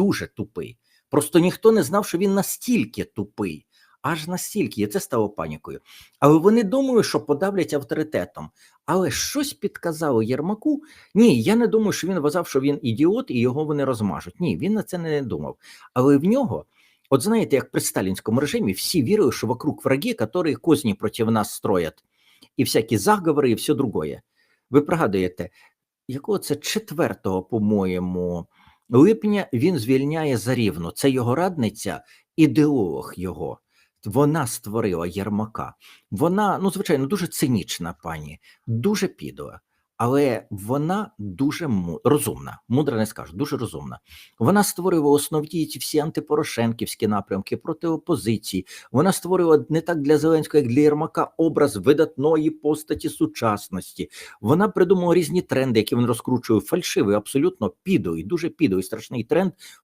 дуже тупий. Просто ніхто не знав, що він настільки тупий, аж настільки, і це стало панікою. Але вони думають, що подавлять авторитетом. Але щось підказало Єрмаку. Ні, я не думаю, що він вважав, що він ідіот і його вони розмажуть. Ні, він на це не думав. Але в нього, от знаєте, як при сталінському режимі, всі вірили, що вокруг враги, які козні проти нас строять, і всякі заговори, і все другое. Ви пригадуєте, якого це 4, по-моєму, липня він звільняє Зарівну. Це його радниця, ідеолог його. Вона створила Єрмака. Вона, ну, звичайно, дуже цинічна пані, дуже підла, але вона дуже розумна, мудра не скажу, дуже розумна. Вона створювала основні ці всі антипорошенківські напрямки проти опозиції. Вона створювала не так для Зеленського, як для Єрмака образ видатної постаті сучасності. Вона придумала різні тренди, які він розкручує. Фальшивий, абсолютно підлий, дуже підлий, страшний тренд